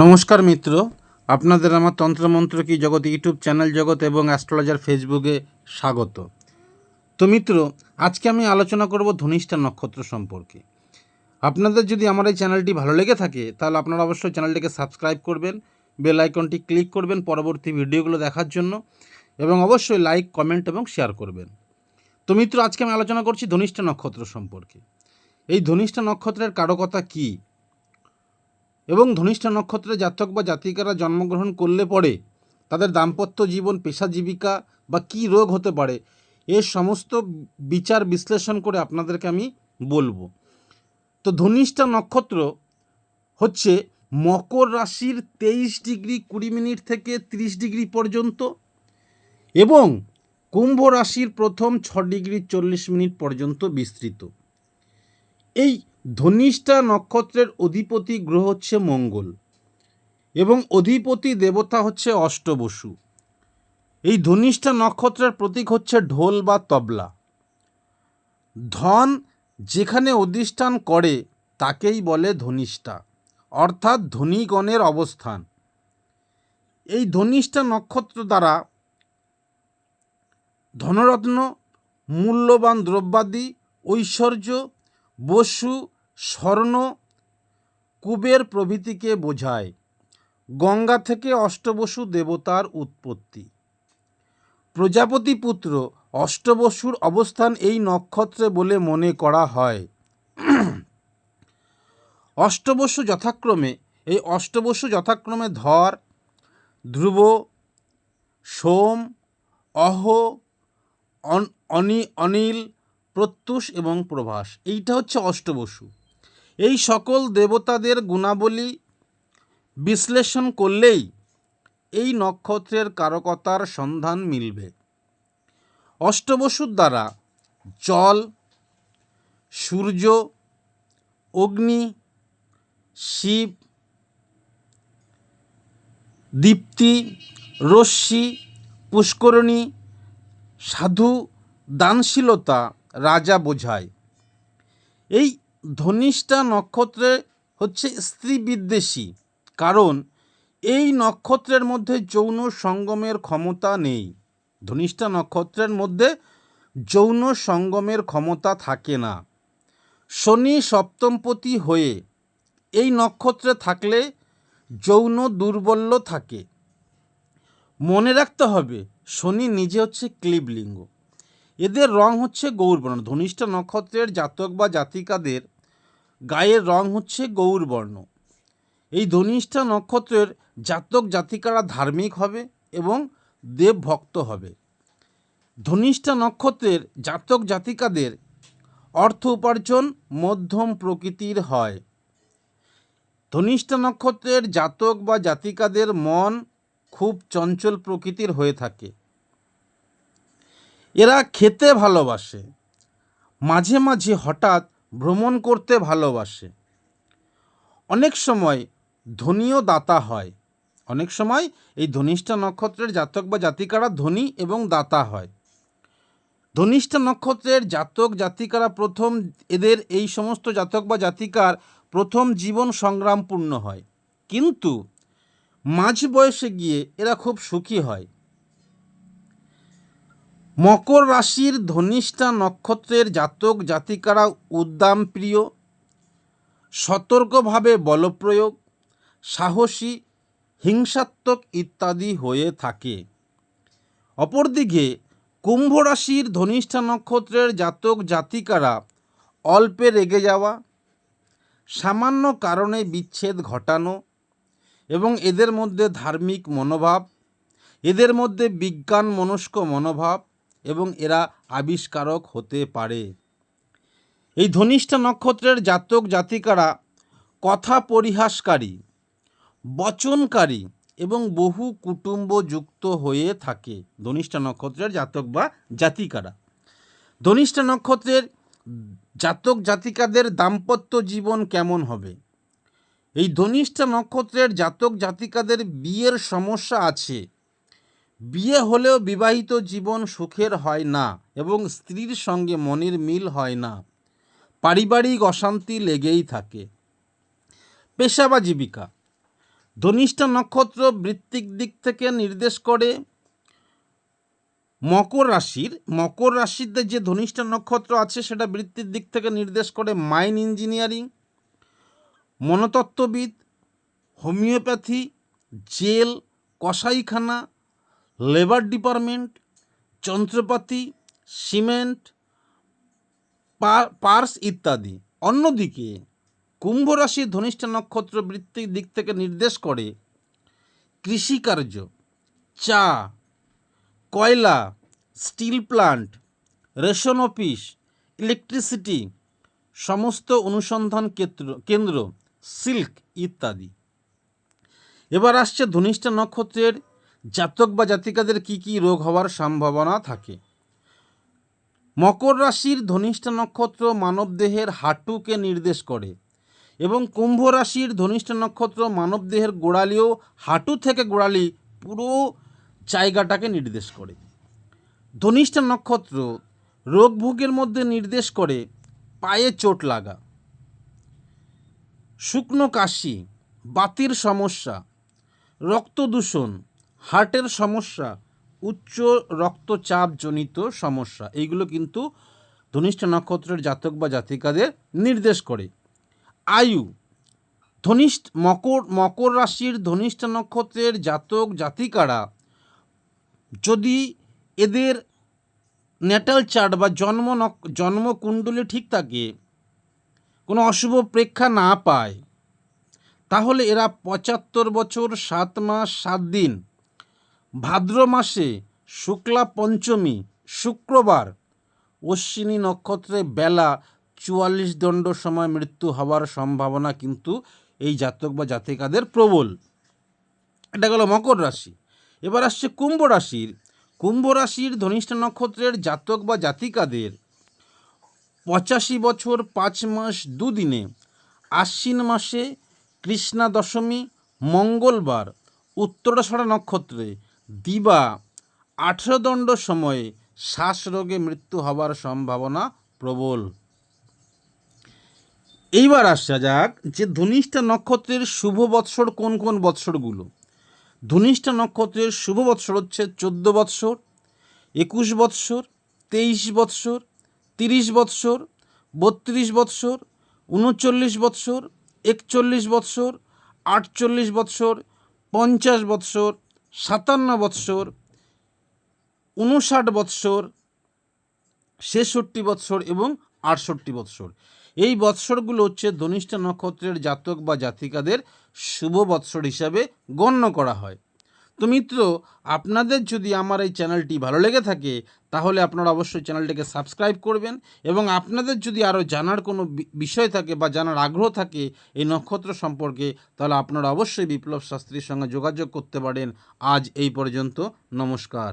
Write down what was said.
নমস্কার মিত্র, আপনাদের আমার তন্ত্রমন্ত্র কি জগৎ ইউটিউব চ্যানেল জগৎ এবং অ্যাস্ট্রোলজার ফেসবুকে স্বাগত। তো মিত্র, আজকে আমি আলোচনা করব ধনিষ্ঠা নক্ষত্র সম্পর্কে। আপনাদের যদি আমার এই চ্যানেলটি ভালো লেগে থাকে, তাহলে আপনারা অবশ্যই চ্যানেলটিকে সাবস্ক্রাইব করবেন, বেল আইকনটি ক্লিক করবেন পরবর্তী ভিডিওগুলো দেখার জন্য, এবং অবশ্যই লাইক, কমেন্ট এবং শেয়ার করবেন। তো মিত্র, আজকে আমি আলোচনা করছি ধনিষ্ঠা নক্ষত্র সম্পর্কে। এই ধনিষ্ঠা নক্ষত্রের কারকতা কী? এবং ধনিষ্ঠা নক্ষত্রে জাতক বা জাতিকারা জন্মগ্রহণ করলে পরে তাদের দাম্পত্য জীবন, পেশা জীবিকা বা কী রোগ হতে পারে এর সমস্ত বিচার বিশ্লেষণ করে আপনাদেরকে আমি বলব। তো ধনিষ্ঠা নক্ষত্র হচ্ছে মকর রাশির তেইশ ডিগ্রি কুড়ি মিনিট থেকে ত্রিশ ডিগ্রি পর্যন্ত এবং কুম্ভ রাশির প্রথম ছ ডিগ্রি চল্লিশ মিনিট পর্যন্ত বিস্তৃত। এই ধনিষ্ঠা নক্ষত্রের অধিপতি গ্রহ হচ্ছে মঙ্গল এবং অধিপতি দেবতা হচ্ছে অষ্টবসু। এই ধনিষ্ঠা নক্ষত্রের প্রতীক হচ্ছে ঢোল বা তবলা। ধন যেখানে অধিষ্ঠান করে, তাকেই বলে ধনিষ্ঠা, অর্থাৎ ধনীগণের অবস্থান। এই ধনিষ্ঠা নক্ষত্র দ্বারা ধনরত্ন, মূল্যবান দ্রব্যাদি, ঐশ্বর্য, বসু স্বর্ণ কুবের প্রভৃতিকে বোঝায়। গঙ্গা থেকে অষ্টবসু দেবতার উৎপত্তি। প্রজাপতি পুত্র, অষ্টবসুর অবস্থান এই নক্ষত্রে বলে মনে করা হয়। অষ্টবসু যথাক্রমে, এই অষ্টবসু যথাক্রমে ধর, ধ্রুব, সোম, অহ, অন- অনি, অনিল, প্রত্যুষ এবং প্রভাস। এইটা হচ্ছে অষ্টবসু। এই সকল দেবতাদের গুণাবলী বিশ্লেষণ করলেই এই নক্ষত্রের কারকতার সন্ধান মিলবে। অষ্টবসুর দ্বারা জল, সূর্য, অগ্নি, শিব, দীপ্তি, রশ্মি, পুষ্করণী, সাধু, দানশীলতা রাজা বোঝায়। এই ধনিষ্ঠা নক্ষত্রে হচ্ছে স্ত্রী বিদ্বেষী। কারণ এই নক্ষত্রের মধ্যে যৌন সঙ্গমের ক্ষমতা নেই। ধনিষ্ঠা নক্ষত্রের মধ্যে যৌন সঙ্গমের ক্ষমতা থাকে না। শনি সপ্তমপতি হয়ে এই নক্ষত্রে থাকলে যৌন দুর্বল্য থাকে। মনে রাখতে হবে, শনি নিজে হচ্ছে ক্লিবলিঙ্গ। এদের রং হচ্ছে গৌরবর্ণ ধনিষ্ঠা নক্ষত্রের জাতক বা জাতিকাদের গায়ের রং হচ্ছে গৌরবর্ণ এই ধনিষ্ঠা নক্ষত্রের জাতক জাতিকারা ধার্মিক হবে এবং দেবভক্ত হবে। ধনিষ্ঠা নক্ষত্রের জাতক জাতিকাদের অর্থ উপার্জন মধ্যম প্রকৃতির হয়। ধনিষ্ঠা নক্ষত্রের জাতক বা জাতিকাদের মন খুব চঞ্চল প্রকৃতির হয়ে থাকে। এরা খেতে ভালোবাসে। মাঝে মাঝে হঠাৎ ভ্রমণ করতে ভালোবাসে। অনেক সময় ধনীও দাতা হয়। অনেক সময় এই ধনিষ্ঠা নক্ষত্রের জাতক বা জাতিকারা ধনী এবং দাতা হয়। ধনিষ্ঠা নক্ষত্রের জাতক, জাতিকারা প্রথম এদের এই সমস্ত জাতক বা জাতিকার প্রথম জীবন সংগ্রামপূর্ণ হয়। কিন্তু মাঝ বয়সে গিয়ে এরা খুব সুখী হয়। মকর রাশির ধনিষ্ঠা নক্ষত্রের জাতক জাতিকারা উদ্দাম প্রিয় সতর্কভাবে বলপ্রয়োগ, সাহসী, হিংসাত্মক ইত্যাদি হয়ে থাকে। অপরদিকে কুম্ভ রাশির ধনিষ্ঠা নক্ষত্রের জাতক জাতিকারা অল্পে রেগে যাওয়া, সামান্য কারণে বিচ্ছেদ ঘটানো এবং এদের মধ্যে ধার্মিক মনোভাব, এদের মধ্যে বিজ্ঞান মনস্ক মনোভাব এবং এরা আবিষ্কারক হতে পারে। এই ধনিষ্ঠা নক্ষত্রের জাতক জাতিকারা কথা পরিহাসকারী, বচনকারী এবং বহু কুটুম্ব যুক্ত হয়ে থাকে ধনিষ্ঠা নক্ষত্রের জাতক বা জাতিকারা। ধনিষ্ঠা নক্ষত্রের জাতক জাতিকাদের দাম্পত্য জীবন কেমন হবে? এই ধনিষ্ঠা নক্ষত্রের জাতক জাতিকাদের বিয়ের সমস্যা আছে বিয়ে হলেও বিবাহিত জীবন সুখের হয় না এবং স্ত্রীর সঙ্গে মনের মিল হয় না। পারিবারিক অশান্তি লেগেই থাকে। পেশা বা জীবিকা। ধনিষ্ঠা নক্ষত্র বৃত্তিক দিক থেকে নির্দেশ করে মকর রাশির। মকর রাশিতে যে ধনিষ্ঠা নক্ষত্র আছে, সেটা বৃত্তির দিক থেকে নির্দেশ করে মাইন ইঞ্জিনিয়ারিং, মনতত্ত্ববিদ, হোমিওপ্যাথি, জেল, কসাইখানা লেবার ডিপার্টমেন্ট যন্ত্রপাতি সিমেন্ট পার্স ইত্যাদি। অন্যদিকে, কুম্ভ রাশির ধনিষ্ঠা নক্ষত্র বৃত্তির দিক থেকে নির্দেশ করে কৃষিকার্য। চা, কয়লা steel plant ration office electricity সমস্ত অনুসন্ধান কেন্দ্র কেন্দ্র সিল্ক ইত্যাদি। এবার আসছে ধনিষ্ঠা নক্ষত্রের জাতক বা জাতিকাদের কি কি রোগ হওয়ার সম্ভাবনা থাকে? মকর রাশির ধনিষ্ঠা নক্ষত্র মানবদেহের হাঁটুকে নির্দেশ করে এবং কুম্ভ রাশির ধনিষ্ঠা নক্ষত্র মানবদেহের গোড়ালিও হাঁটু থেকে গোড়ালি পুরো জায়গাটাকে নির্দেশ করে। ধনিষ্ঠা নক্ষত্র রোগভোগের মধ্যে নির্দেশ করে পায়ে চোট লাগা, শুকনো কাশি, বাতির সমস্যা, রক্ত দূষণ হার্টের সমস্যা, উচ্চ রক্তচাপজনিত সমস্যা, এইগুলো কিন্তু ধনিষ্ঠ নক্ষত্রের জাতক বা জাতিকাদের নির্দেশ করে। আয়ু, ধনিষ্ঠ মকর মকর রাশির ধনিষ্ঠ নক্ষত্রের জাতক, জাতিকারা যদি এদের ন্যাটাল চার্ট বা জন্ম জন্মকুণ্ডলী ঠিক থাকে, কোনো অশুভ প্রেক্ষা না পায়, তাহলে এরা পঁচাত্তর বছর, সাত মাস, সাত দিন ভাদ্র মাসে শুক্লা পঞ্চমী, শুক্রবার, অশ্বিনী নক্ষত্রে বেলা চুয়াল্লিশ দণ্ড সময় মৃত্যু হওয়ার সম্ভাবনা কিন্তু এই জাতক বা জাতিকাদের প্রবল। এটা গেল মকর রাশি। এবার আসছে কুম্ভ রাশির। কুম্ভ রাশির ধনিষ্ঠা নক্ষত্রের জাতক বা জাতিকাদের পঁচাশি বছর পাঁচ মাস দুদিনে আশ্বিন মাসে কৃষ্ণা দশমী, মঙ্গলবার, উত্তরাষাঢ়া নক্ষত্রে দিবা আঠেরো দণ্ড সময়ে শ্বাসরোগে মৃত্যু হওয়ার সম্ভাবনা প্রবল। এইবার আসা যাক যে ধনিষ্ঠা নক্ষত্রের শুভ বৎসর কোন কোন বৎসরগুলো? ধনিষ্ঠা নক্ষত্রের শুভ বৎসর হচ্ছে চোদ্দ বৎসর, একুশ বৎসর, তেইশ বৎসর, তিরিশ বৎসর, বত্রিশ বৎসর, উনচল্লিশ বৎসর, একচল্লিশ বৎসর, আটচল্লিশ বৎসর, পঞ্চাশ বৎসর সাতান্ন বৎসর, উনষাট বৎসর, ছেষট্টি বৎসর এবং আটষট্টি বৎসর। এই বৎসরগুলো হচ্ছে ধনিষ্ঠা নক্ষত্রের জাতক বা জাতিকাদের শুভ বৎসর হিসাবে গণ্য করা হয়। তো মিত্র, আপনাদের যদি আমার এই চ্যানেলটি ভালো লেগে থাকে, তাহলে আপনারা অবশ্যই চ্যানেলটিকে সাবস্ক্রাইব করবেন এবং আপনাদের যদি আরও জানার কোনো বিষয় থাকে বা জানার আগ্রহ থাকে এই নক্ষত্র সম্পর্কে, তাহলে আপনারা অবশ্যই বিপ্লব শাস্ত্রীর সঙ্গে যোগাযোগ করতে পারেন। আজ এই পর্যন্ত, নমস্কার।